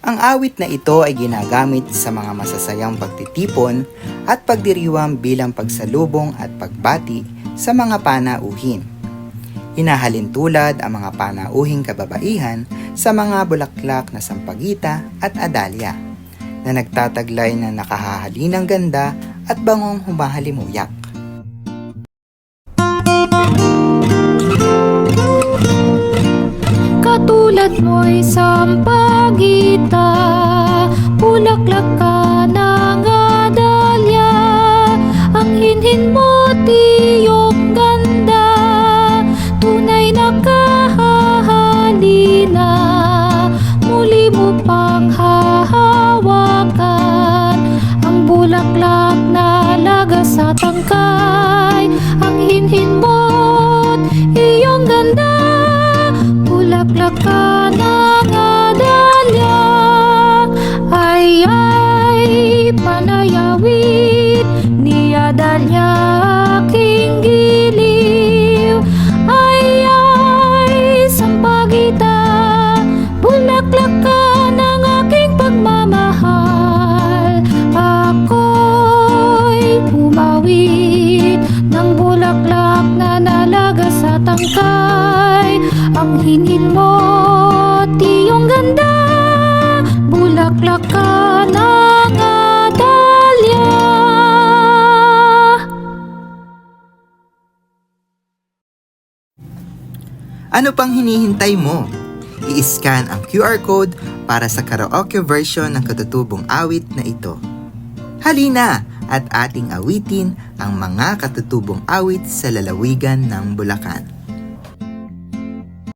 Ang awit na ito ay ginagamit sa mga masasayang pagtitipon at pagdiriwang bilang pagsalubong at pagbati sa mga panauhin. Hinahalin tulad ang mga panauhing kababaihan sa mga bulaklak na sampagita at adalya na nagtataglay na nakahahalinang ganda at bangong humahalimuyak. Katulad mo'y sampagita Bulaklak ka ng adalya Ang hinhin mo tiyong ganda. Tunay na kahahalina Muli mo pang hahawakan Ang bulaklak na lagas sa tangkay. Ang hinhin mo't iyong ganda. Bulaklak ka ng Ni adalya aking giliw. Ay ay sampagita Bulaklak ka ng aking pagmamahal. Ako'y umawit Ng bulaklak na nalaga sa tangkay. Ang hinhin mo tiyong ganda Bulaklak ka ng Ano pang hinihintay mo? I-scan ang QR code para sa karaoke version ng katutubong awit na ito. Halina at ating awitin ang mga katutubong awit sa lalawigan ng Bulacan.